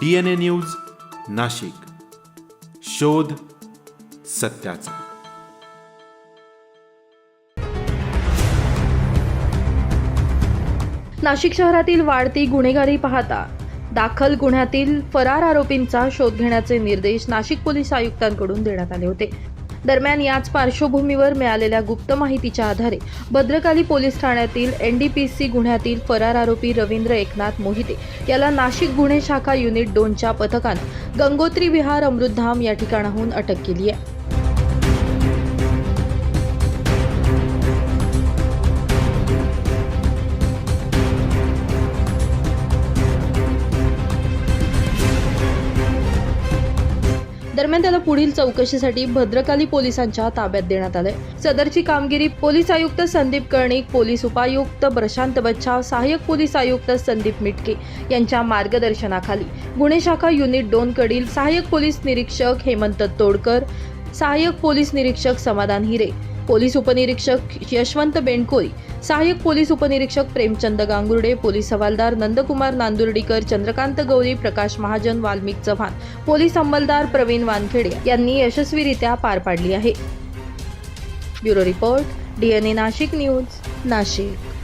D N A news Nashik. शोध सत्याचा. नाशिक शहरातील वाढती गुन्हेगारी पाहता दाखल गुन्ह्यातील फरार आरोपींचा शोध घेण्याचे निर्देश नाशिक पोलीस आयुक्तांकडून देण्यात आले होते. दरम्यान याच पार्श्वभूमीवर मिळालेल्या गुप्त माहितीच्या आधारे भद्रकाली पोलीस ठाण्यातील एनडीपीसी गुन्ह्यातील फरार आरोपी रवींद्र एकनाथ मोहिते याला नाशिक गुन्हे शाखा युनिट दोनच्या पथकानं गंगोत्री विहार अमृतधाम या ठिकाणाहून अटक केली आहे. दरम्यान त्याला पुढील चौकशीसाठी भद्रकाली पोलिसांच्या ताब्यात देण्यात आले सदरची कामगिरी पोलीस आयुक्त संदीप कर्णिक पोलीस उपायुक्त प्रशांत बच्छाव सहाय्यक पोलीस आयुक्त संदीप मिटके यांच्या मार्गदर्शनाखाली गुन्हे शाखा युनिट दोन कडील सहाय्यक पोलीस निरीक्षक हेमंत तोडकर सहाय्यक पोलीस निरीक्षक समाधान हिरे पोलीस उपनिरीक्षक यशवंत बेंडकोरी सहाय्यक पोलीस उपनिरीक्षक प्रेमचंद गांगुर्डे पोलीस हवालदार नंदकुमार नांदुर्डीकर चंद्रकांत गौरी प्रकाश महाजन वाल्मिक चव्हाण पोलीस अंमलदार प्रवीण वानखेडे यांनी यशस्वीरित्या पार पाडली आहे. Bureau report DNA Nashik news Nashik.